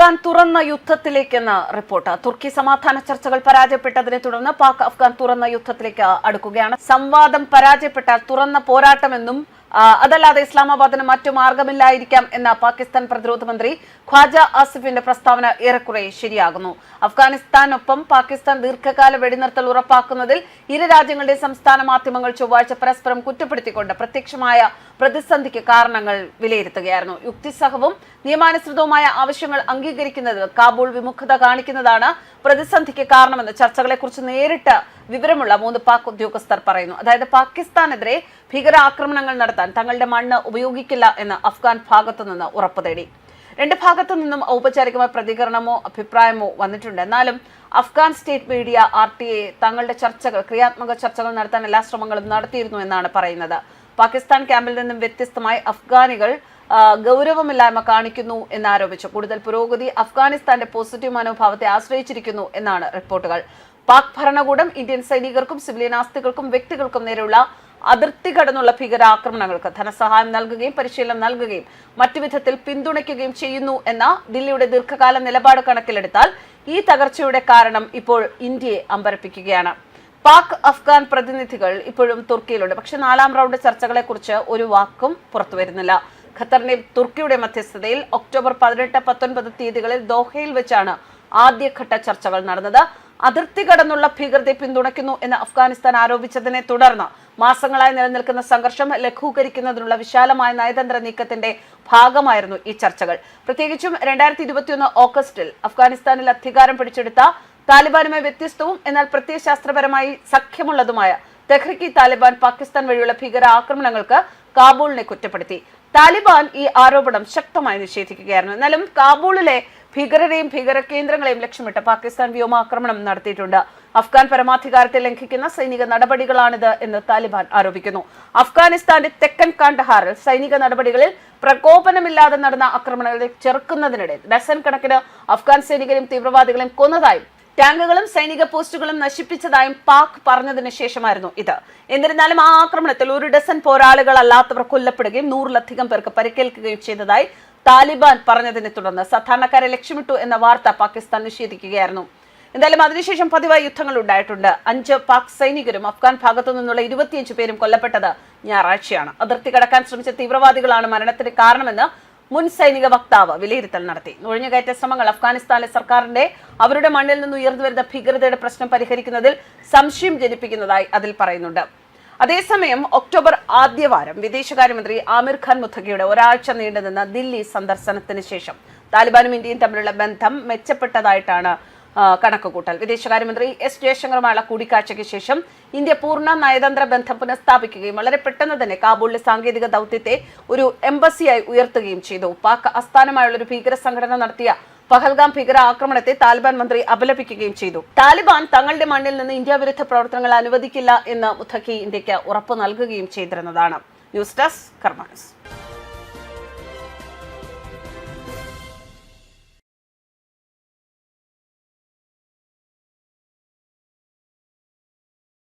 അഫ്ഗാൻ തുറന്ന യുദ്ധത്തിലേക്കെന്ന് റിപ്പോർട്ട്. തുർക്കി സമാധാന ചർച്ചകൾ പരാജയപ്പെട്ടതിനെ തുടർന്ന് പാക് അഫ്ഗാൻ തുറന്ന യുദ്ധത്തിലേക്ക് അടുക്കുകയാണ്. സംവാദം പരാജയപ്പെട്ടാൽ തുറന്ന പോരാട്ടമെന്നും അതല്ലാതെ ഇസ്ലാമാബാദിന് മറ്റു മാർഗമില്ലായിരിക്കാം എന്ന പാകിസ്ഥാൻ പ്രതിരോധ മന്ത്രി ഖ്വാജ ആസിഫിന്റെ പ്രസ്താവന ഏറെക്കുറെ ശരിയാകുന്നു. അഫ്ഗാനിസ്ഥാനൊപ്പം പാകിസ്ഥാൻ ദീർഘകാല വെടിനിർത്തൽ ഉറപ്പാക്കുന്നതിൽ ഇരു രാജ്യങ്ങളുടെ സംസ്ഥാന മാധ്യമങ്ങൾ ചൊവ്വാഴ്ച പരസ്പരം കുറ്റപ്പെടുത്തിക്കൊണ്ട് പ്രത്യക്ഷമായ പ്രതിസന്ധിക്ക് കാരണങ്ങൾ വിലയിരുത്തുകയായിരുന്നു. യുക്തിസഹവും നിയമാനുസൃതവുമായ ആവശ്യങ്ങൾ അംഗീകരിക്കുന്നത് കാബൂൾ വിമുഖത കാണിക്കുന്നതാണ് പ്രതിസന്ധിക്ക് കാരണമെന്ന് ചർച്ചകളെക്കുറിച്ച് നേരിട്ട് വിവരമുള്ള മൂന്ന് പാക് ഉദ്യോഗസ്ഥർ പറയുന്നു. അതായത് പാകിസ്ഥാനെതിരെ ഭീകരാക്രമണങ്ങൾ നടത്താൻ തങ്ങളുടെ മണ്ണ് ഉപയോഗിക്കില്ല എന്ന് അഫ്ഗാൻ ഭാഗത്തു നിന്ന് ഉറപ്പു തേടി. രണ്ട് ഭാഗത്തു നിന്നും ഔപചാരികമായ പ്രതികരണമോ അഭിപ്രായമോ വന്നിട്ടുണ്ട്. എന്നാലും Afghan state media R T A തങ്ങളുടെ ചർച്ചകൾ ക്രിയാത്മക ചർച്ചകൾ നടത്താൻ എല്ലാ ശ്രമങ്ങളും നടത്തിയിരുന്നു എന്നാണ് പറയുന്നത്. പാകിസ്ഥാൻ ക്യാമ്പിൽ നിന്നും വ്യത്യസ്തമായി അഫ്ഗാനികൾ ഗൗരവമില്ലായ്മ കാണിക്കുന്നു എന്നാരോപിച്ചു. കൂടുതൽ പുരോഗതി അഫ്ഗാനിസ്ഥാന്റെ പോസിറ്റീവ് മനോഭാവത്തെ ആശ്രയിച്ചിരിക്കുന്നു എന്നാണ് റിപ്പോർട്ടുകൾ. പാക് ഭരണകൂടം ഇന്ത്യൻ സൈനികർക്കും സിവിലിയൻ ആസ്തികൾക്കും വ്യക്തികൾക്കും നേരെയുള്ള അതിർത്തി കടന്നുള്ള ഭീകരാക്രമണങ്ങൾക്ക് ധനസഹായം നൽകുകയും പരിശീലനം നൽകുകയും മറ്റു വിധത്തിൽ പിന്തുണയ്ക്കുകയും ചെയ്യുന്നു എന്ന ദില്ലിയുടെ ദീർഘകാല നിലപാട് കണക്കിലെടുത്താൽ ഈ തകർച്ചയുടെ കാരണം ഇപ്പോൾ ഇന്ത്യയെ അമ്പരപ്പിക്കുകയാണ്. പാക് അഫ്ഗാൻ പ്രതിനിധികൾ ഇപ്പോഴും തുർക്കിയിലുണ്ട്. പക്ഷെ നാലാം റൗണ്ട് ചർച്ചകളെക്കുറിച്ച് ഒരു വാക്കും പുറത്തുവരുന്നില്ല. ഖത്തറിന്റെ തുർക്കിയുടെ മധ്യസ്ഥതയിൽ ഒക്ടോബർ പതിനെട്ട് പത്തൊൻപത് തീയതികളിൽ ദോഹയിൽ വെച്ചാണ് ആദ്യഘട്ട ചർച്ചകൾ നടന്നത്. അതിർത്തി കടന്നുള്ള ഭീകരതയെ പിന്തുണയ്ക്കുന്നു എന്ന് അഫ്ഗാനിസ്ഥാൻ ആരോപിച്ചതിനെ തുടർന്ന് മാസങ്ങളായി നിലനിൽക്കുന്ന സംഘർഷം ലഘൂകരിക്കുന്നതിനുള്ള വിശാലമായ നയതന്ത്ര നീക്കത്തിന്റെ ഭാഗമായിരുന്നു ഈ ചർച്ചകൾ. പ്രത്യേകിച്ചും രണ്ടായിരത്തി ഇരുപത്തിയൊന്ന് ഓഗസ്റ്റിൽ അഫ്ഗാനിസ്ഥാനിൽ അധികാരം പിടിച്ചെടുത്ത താലിബാനുമായി വ്യത്യസ്തവും എന്നാൽ പ്രത്യയശാസ്ത്രപരമായി സഖ്യമുള്ളതുമായ തെഹ്രിക്ക് താലിബാൻ പാകിസ്ഥാൻ വഴിയുള്ള ഭീകര ആക്രമണങ്ങൾക്ക് കാബൂളിനെ കുറ്റപ്പെടുത്തി. താലിബാൻ ഈ ആരോപണം ശക്തമായി നിഷേധിക്കുകയായിരുന്നു. എന്നാലും കാബൂളിലെ ഭീകരരെയും ഭീകര കേന്ദ്രങ്ങളെയും ലക്ഷ്യമിട്ട് പാകിസ്ഥാൻ വ്യോമാക്രമണം നടത്തിയിട്ടുണ്ട്. അഫ്ഗാൻ പരമാധികാരത്തെ ലംഘിക്കുന്ന സൈനിക നടപടികളാണിത് എന്ന് താലിബാൻ ആരോപിക്കുന്നു. അഫ്ഗാനിസ്ഥാന്റെ തെക്കൻ കാണ്ഡഹാറിൽ സൈനിക നടപടികളിൽ പ്രകോപനമില്ലാതെ നടന്ന ആക്രമണങ്ങളെ ചെറുക്കുന്നതിനിടെ ഡസൻ കണക്കിന് അഫ്ഗാൻ സൈനികരെയും തീവ്രവാദികളെയും കൊന്നതായും ടാങ്കുകളും സൈനിക പോസ്റ്റുകളും നശിപ്പിച്ചതായും പാക് പറഞ്ഞതിന് ശേഷമായിരുന്നു ഇത്. എന്നിരുന്നാലും ആ ആക്രമണത്തിൽ ഒരു ഡസൻ പോരാളികളല്ലാത്തവർ കൊല്ലപ്പെടുകയും നൂറിലധികം പേർക്ക് പരിക്കേൽക്കുകയും ചെയ്തതായി താലിബാൻ പറഞ്ഞതിനെ തുടർന്ന് സാധാരണക്കാരെ ലക്ഷ്യമിട്ടു എന്ന വാർത്ത പാകിസ്ഥാൻ നിഷേധിക്കുകയായിരുന്നു. എന്തായാലും അതിനുശേഷം പതിവായി യുദ്ധങ്ങൾ ഉണ്ടായിട്ടുണ്ട്. അഞ്ച് പാക് സൈനികരും അഫ്ഗാൻ ഭാഗത്തു നിന്നുള്ള ഇരുപത്തിയഞ്ച് പേരും കൊല്ലപ്പെട്ടത് ഞായറാഴ്ചയാണ്. അതിർത്തി കടക്കാൻ ശ്രമിച്ച തീവ്രവാദികളാണ് മരണത്തിന് കാരണമെന്ന് മുൻ സൈനിക വക്താവ് വിലയിരുത്തൽ നടത്തി. നുഴഞ്ഞുകയറ്റ ശ്രമങ്ങൾ അഫ്ഗാനിസ്ഥാനിലെ സർക്കാരിന്റെ അവരുടെ മണ്ണിൽ നിന്ന് ഉയർന്നു വരുന്ന ഭീകരതയുടെ പ്രശ്നം പരിഹരിക്കുന്നതിൽ സംശയം ജനിപ്പിക്കുന്നതായി അതിൽ പറയുന്നുണ്ട്. അതേസമയം ഒക്ടോബർ ആദ്യവാരം വിദേശകാര്യമന്ത്രി ആമിർ ഖാൻ മുത്തഖിയുടെ ഒരാഴ്ച നീണ്ടുനിന്ന ദില്ലി സന്ദർശനത്തിന് ശേഷം താലിബാനും ഇന്ത്യയും തമ്മിലുള്ള ബന്ധം മെച്ചപ്പെട്ടതായിട്ടാണ് കണക്കുകൂട്ടൽ. വിദേശകാര്യമന്ത്രി എസ് ജയശങ്കറുമായുള്ള കൂടിക്കാഴ്ചയ്ക്ക് ശേഷം ഇന്ത്യ പൂർണ നയതന്ത്ര ബന്ധം പുനഃസ്ഥാപിക്കുകയും വളരെ പെട്ടെന്ന് തന്നെ കാബൂളിലെ സാങ്കേതിക ദൗത്യത്തെ ഒരു എംബസിയായി ഉയർത്തുകയും ചെയ്തു. പാക് ആസ്ഥാനമായുള്ള ഒരു ഭീകര സംഘടന നടത്തിയ പഹൽഗാം ഭീകര ആക്രമണത്തെ താലിബാൻ മന്ത്രി അപലപിക്കുകയും ചെയ്തു. താലിബാൻ തങ്ങളുടെ മണ്ണിൽ നിന്ന് ഇന്ത്യ വിരുദ്ധ പ്രവർത്തനങ്ങൾ അനുവദിക്കില്ല എന്ന് മുത്തഖി ഇന്ത്യയ്ക്ക് ഉറപ്പു നൽകുകയും ചെയ്തിരുന്നതാണ്. News desk കർമാനസ്